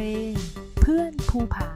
ลง เพื่อนภูผา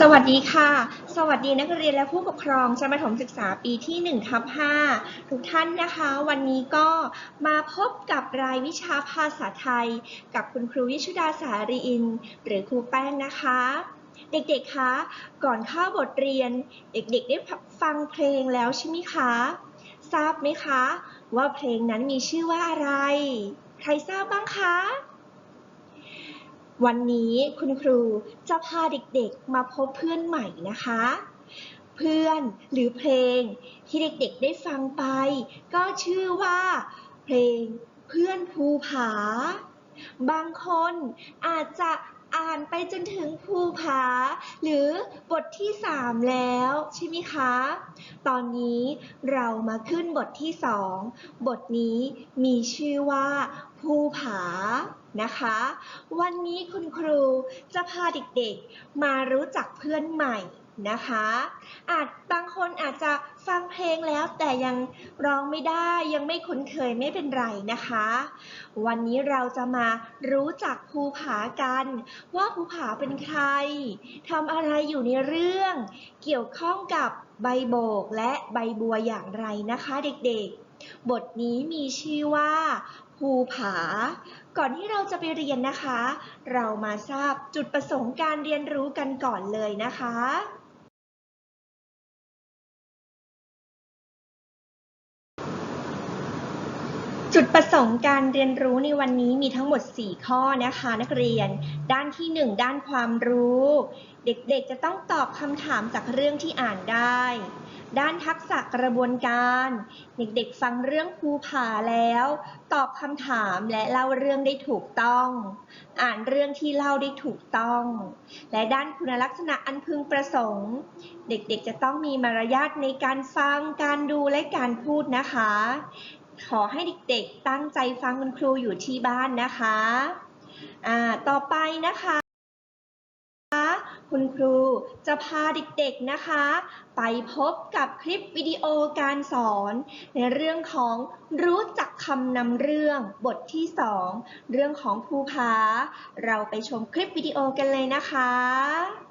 สวัสดีค่ะ สวัสดีนักเรียนและผู้ปกครองชั้นประถมศึกษาปีที่1ทับ5ทุกท่านนะคะ วันนี้ก็มาพบกับรายวิชาภาษาไทย กับคุณครูวิชุดาสารีอิน หรือครูแป้งนะคะ เด็กๆคะก่อนเข้าบทเรียน เด็กๆได้ฟังเพลงแล้วใช่ไหมคะ ทราบไหมคะ ว่าเพลงนั้นมีชื่อว่าอะไร ใครทราบบ้างคะ วันนี้คุณครูจะพาเด็กๆมาพบเพื่อนใหม่นะคะ เพื่อนหรือเพลงที่เด็กๆได้ฟังไป ก็ชื่อว่า เพลงเพื่อนภูผา บางคนอาจจะอ่านไปจนถึงภูผา หรือบทที่ 3 แล้วใช่ไหมคะ ตอนนี้เรามาขึ้นบทที่ 2 บทนี้มีชื่อว่าภูผา นะคะ วันนี้คุณครูจะพาเด็กๆมารู้จักเพื่อนใหม่นะคะ อาจบางคนอาจจะฟังเพลงแล้วแต่ยังร้องไม่ได้ยังไม่คุ้นเคยไม่เป็นไรนะคะ วันนี้เราจะมารู้จักภูผากัน ว่าภูผาเป็นใครทำอะไรอยู่ในเรื่อง เกี่ยวข้องกับใบโบกและใบบัวอย่างไรนะคะเด็กๆ บทนี้มีชื่อว่า ภูผา ก่อนที่เราจะไปเรียนนะคะ เรามาทราบจุดประสงค์การเรียนรู้กันก่อนเลยนะคะ จุดประสงค์การเรียนรู้ในวันนี้มีทั้งหมด 4 ข้อนะคะนักเรียน ด้านที่ 1 ด้านความรู้ เด็กๆจะต้องตอบคำถามจากเรื่องที่อ่านได้ ด้านทักษะกระบวนการ เด็กๆฟังเรื่องภูผาแล้ว ตอบคำถามและเล่าเรื่องได้ถูกต้อง อ่านเรื่องที่เล่าได้ถูกต้อง และด้านคุณลักษณะอันพึงประสงค์ เด็กๆจะต้องมีมารยาทในการฟัง การดูและการพูดนะคะ ขอให้เด็กๆ ตั้งใจฟังคุณครูอยู่ที่บ้านนะคะอ่าต่อไปนะคะ คุณครูจะพาเด็กๆนะคะ ไปพบกับคลิปวิดีโอการสอน ในเรื่องของรู้จักคำนำเรื่องบทที่ 2 เรื่องของภูผาเราไปชมคลิปวิดีโอกันเลยนะคะ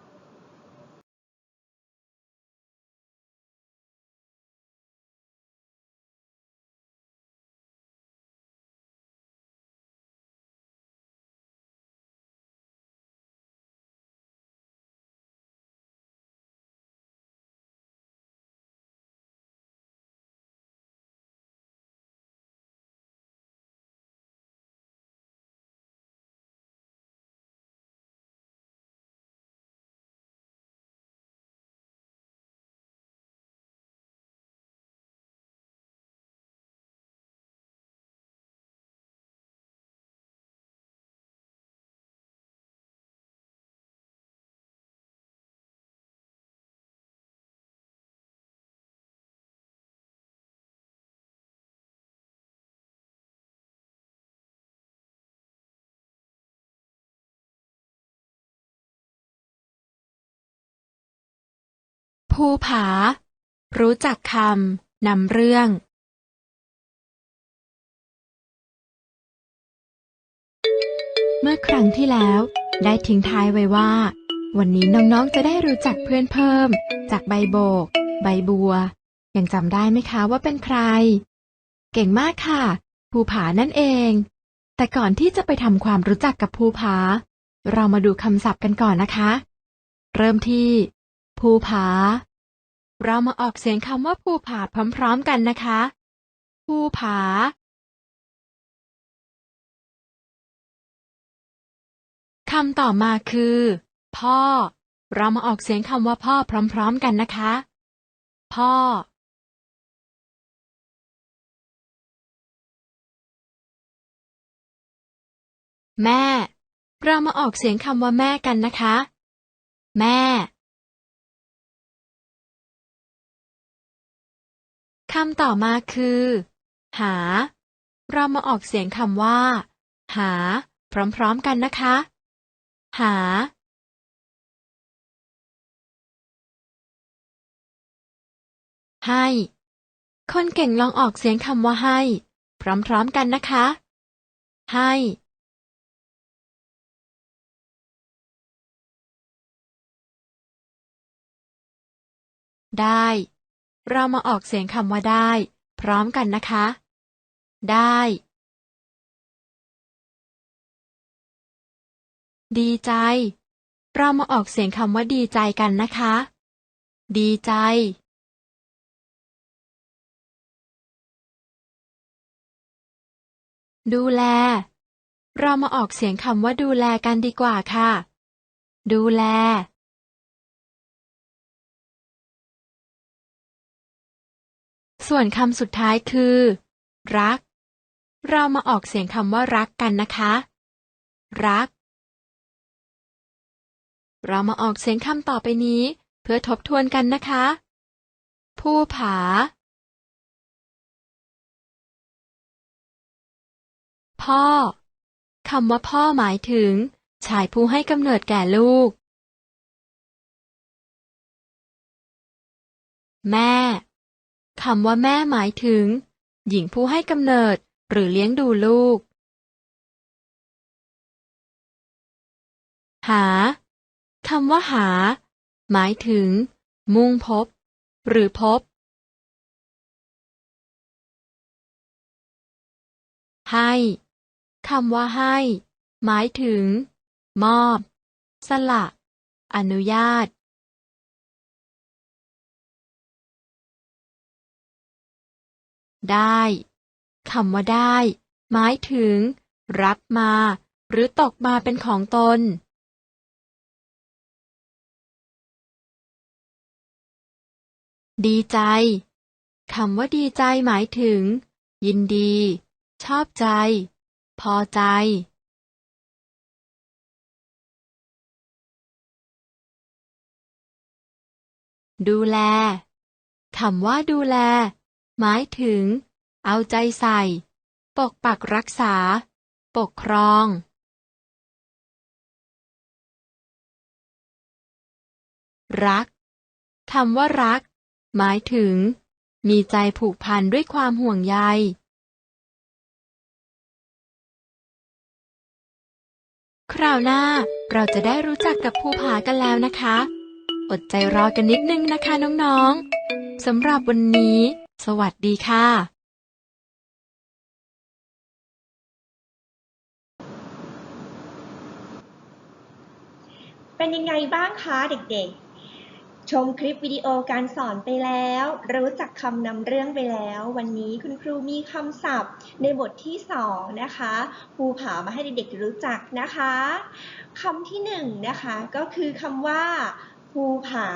ภูผา รู้จักคำนำเรื่อง เมื่อครั้งที่แล้ว ได้ทิ้งท้ายไว้ว่า วันนี้น้อง ๆ จะได้รู้จักเพื่อนเพิ่ม จากใบโบก ใบบัว ยังจำได้ไหมคะว่าเป็นใคร เก่งมากค่ะ ภูผานั่นเอง แต่ก่อนที่จะไปทำความรู้จักกับภูผา เรามาดูคำศัพท์กันก่อนนะคะ เริ่มที่ภูผา เรามาออกเสียงคำว่าภูผาพร้อมๆกันนะคะ ภูผา คำต่อมาคือ พ่อ เรามาออกเสียงคำว่าพ่อพร้อมๆกันนะคะ พ่อ แม่ เรามาออกเสียงคำว่าแม่กันนะคะ แม่ คำต่อมาคือ หา เรามาออกเสียงคำว่า หา พร้อมๆกันนะคะ หา ให้ คนเก่งลองออกเสียงคำว่าให้ พร้อมๆกันนะคะ ให้ ได้ เรามาออกเสียงคำว่าได้ พร้อมกันนะคะ ได้ ดีใจ เรามาออกเสียงคำว่าดีใจกันนะคะ ดีใจ ดูแล เรามาออกเสียงคำว่าดูแลกันดีกว่าค่ะ ดูแล ส่วนคำสุดท้ายคือ รัก เรามาออกเสียงคำว่ารักกันนะคะ รัก เรามาออกเสียงคำต่อไปนี้ เพื่อทบทวนกันนะคะภูผา พ่อคำว่าพ่อหมายถึง ชายผู้ให้กำเนิดแก่ลูก แม่ คำว่าแม่หมายถึง หญิงผู้ให้กำเนิด หรือเลี้ยงดูลูก หาคำว่าหา หมายถึง มุ่งพบ หรือพบ ให้คำว่าให้ หมายถึง มอบ สละ อนุญาต ได้คำว่าได้ หมายถึง รับมา หรือตกมาเป็นของตน ดีใจคำว่าดีใจหมายถึง ยินดี ชอบใจ พอใจ ดูแลคำว่าดูแล หมายถึง เอาใจใส่ ปกปักรักษา ปกครอง รักคำว่ารัก หมายถึง มีใจผูกพันด้วยความห่วงใย คราวหน้าเราจะได้รู้จักกับภูผากันแล้วนะคะ อดใจรอกันนิดนึงนะคะน้องๆสำหรับวันนี้ สวัสดีค่ะ เป็นยังไงบ้างคะเด็กๆ ชมคลิปวิดีโอการสอนไปแล้ว รู้จักคำนำเรื่องไปแล้ว วันนี้คุณครูมีคำศัพท์ในบทที่สองนะคะภูผามาให้เด็กๆรู้จักนะคะคำที่หนึ่งนะคะ ก็คือคำว่าภูผา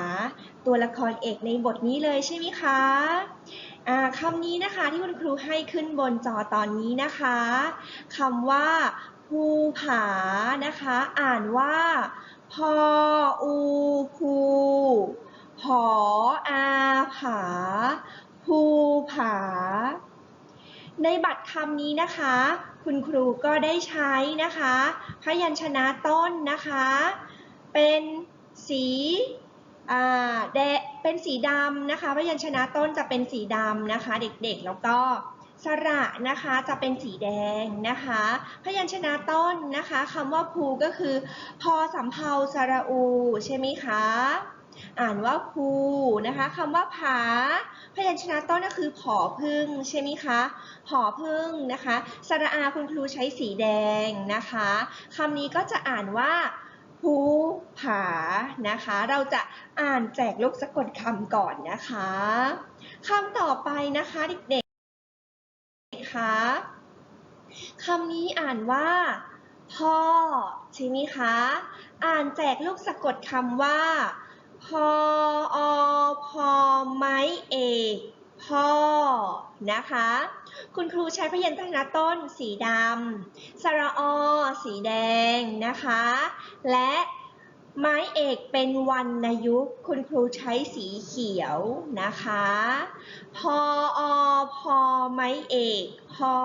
ตัวละครเอกในบทนี้เลยใช่ไหมคะ คำนี้นะคะที่คุณครูให้ขึ้นบนจอตอนนี้นะคะคำว่าภูผานะคะ อ่านว่าพออูภูผออาผา ภูผา ในบัตรคำนี้นะคะ คุณครูก็ได้ใช้นะคะ พยัญชนะต้นนะคะ เป็นสี แดงเป็นสีดำนะคะพยัญชนะต้นจะเป็นสีดำนะคะ เด็กๆ แล้วก็สระนะคะจะเป็นสีแดงนะคะ พยัญชนะต้นนะคะคำว่าภูก็คือ พอสำเภาสระอู ใช่ไหมคะ อ่านว่าภูนะคะคำว่าผา พยัญชนะต้นก็คือผอพึ่งใช่ไหมคะผอพึ่งนะคะ สระอาคุณครูใช้สีแดงนะคะคำนี้ก็จะอ่านว่า ภูผานะคะ เราจะอ่านแจกลูกสะกดคำก่อนนะคะคำต่อไปนะคะเด็กๆคะคำนี้อ่านว่า พ่อใช่ไหมคะ อ่านแจกลูกสะกดคำว่าพออพอไม้เอพ่อนะคะ คุณครูใช้พยัญชนะต้นสีดำสระอสีแดงนะคะ และไม้เอกเป็นวรรณยุกคุณครูใช้สีเขียวนะคะ พออพอไม้เอกพอ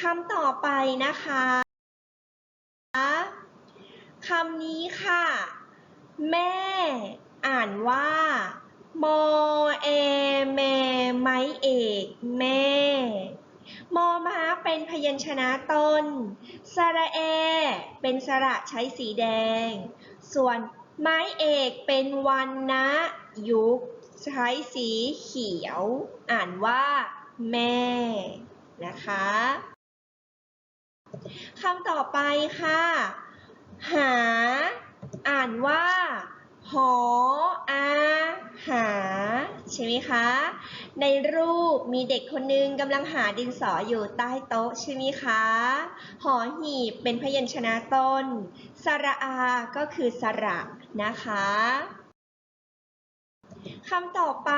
คำต่อไปนะคะคำนี้ค่ะ แม่อ่านว่ามอเอแมไม้เอกแม่มอม้าเป็นพยัญชนะต้น สระแอ เป็นสระใช้สีแดง ส่วนไม้เอกเป็นวันนะยุกใช้สีเขียว อ่านว่าแม่ นะคะคำต่อไปค่ะ หา อ่านว่า หออาหา ใช่ไหมคะ ในรูปมีเด็กคนนึงกำลังหาดินสออยู่ใต้โต๊ะใช่ไหมคะ หอหีบเป็นพยัญชนะต้น สระอา ก็คือสระนะคะคำต่อไป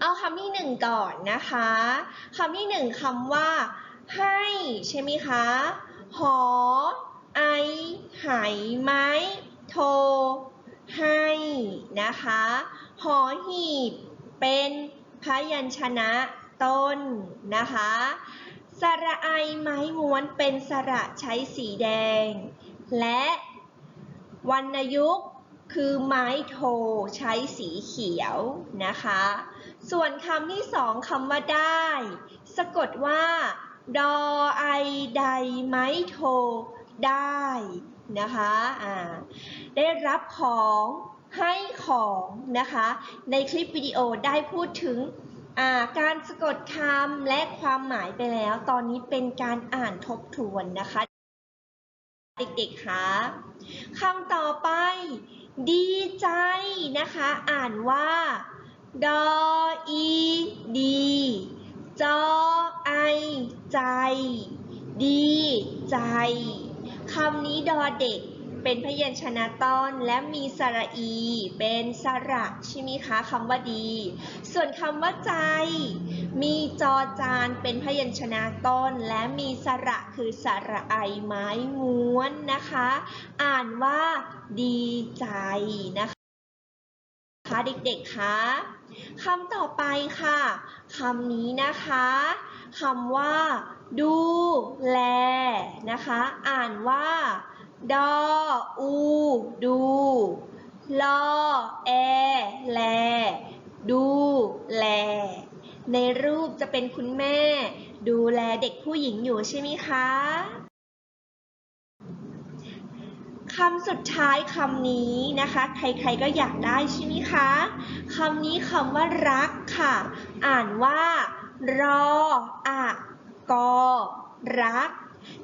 เอาคำที่หนึ่งก่อนนะคะคำที่หนึ่งคำว่า ให้ใช่ไหมคะ หอ ไอ ไหไม้โท ให้นะคะ หอหีบเป็นพยัญชนะต้นนะคะสระไอไม้ม้วนเป็นสระใช้สีแดง และวรรณยุกต์คือไม้โทใช้สีเขียวนะคะ ส่วนคำที่สองคำว่าได้ สะกดว่า ดอไอใดไม้โทได้ นะคะอ่าได้รับของให้ของนะคะ ในคลิปวิดีโอได้พูดถึงการสะกดคำและความหมายไปแล้ว ตอนนี้เป็นการอ่านทบทวนนะคะ เด็กๆคะคำต่อไป ดีใจนะคะ อ่านว่าดออีดีจอไอใจ ดีใจ คำนี้ดอเด็กเป็นพยัญชนะต้นและมีสระอี เป็นสระใช่ไหมคะคำว่าดี ส่วนคำว่าใจ มีจอจานเป็นพยัญชนะต้น และมีสระคือสระไอไม้ม้วนนะคะ อ่านว่าดีใจนะคะคะเด็กๆคะคำต่อไปค่ะคำนี้นะคะคำว่า ดูแลนะคะ อ่านว่า ดออูดูลอแอแล ดูแล ในรูปจะเป็นคุณแม่ ดูแลเด็กผู้หญิงอยู่ใช่ไหมคะคำสุดท้ายคำนี้นะคะ ใครๆก็อยากได้ใช่ไหมคะคำนี้คำว่ารักค่ะ อ่านว่ารออะ กอรัก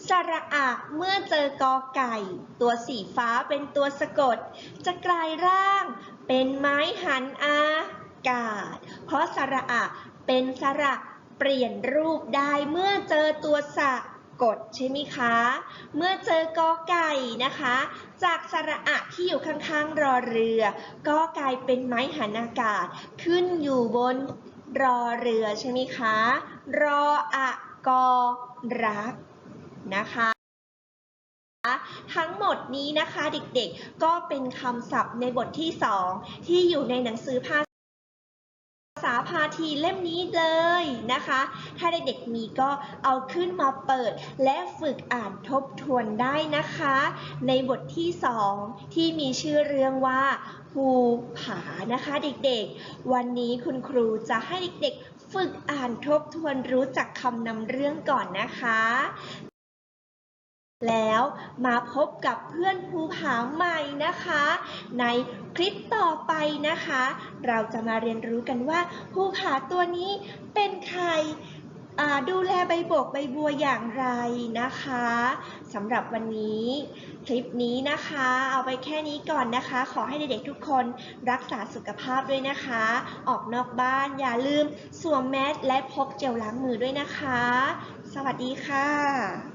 สระอะเมื่อเจอกอไก่ ตัวสีฟ้าเป็นตัวสะกด จะกลายร่าง เป็นไม้หันอากาศ เพราะสระอะเป็นสระเปลี่ยนรูปได้เมื่อเจอตัวสะกดใช่ไหมคะ เมื่อเจอกอไก่นะคะ จากสระอะที่อยู่ข้างๆรอเรือ ก็กลายเป็นไม้หันอากาศ ขึ้นอยู่บนรอเรือใช่ไหมคะ รออะ กอรักนะคะทั้งหมดนี้นะคะเด็กๆ ก็เป็นคำศัพท์ในบทที่ 2 ที่อยู่ในหนังสือภาษาพาทีเล่มนี้เลยนะคะ ถ้าเด็กๆมีก็เอาขึ้นมาเปิด และฝึกอ่านทบทวนได้นะคะ ในบทที่ 2 ที่มีชื่อเรื่องว่าภูผานะคะเด็กๆ วันนี้คุณครูจะให้เด็กๆ ฝึกอ่านทบทวนรู้จักคำนำเรื่องก่อนนะคะ แล้วมาพบกับเพื่อนภูผาใหม่นะคะ ในคลิปต่อไปนะคะ เราจะมาเรียนรู้กันว่าภูผาตัวนี้เป็นใคร ดูแลใบบกใบบัวอย่างไรนะคะสำหรับวันนี้คลิปนี้นะคะ เอาไปแค่นี้ก่อนนะคะ ขอให้เด็กๆทุกคนรักษาสุขภาพด้วยนะคะ ออกนอกบ้านอย่าลืมสวมแมสและพกเจลล้างมือด้วยนะคะ สวัสดีค่ะ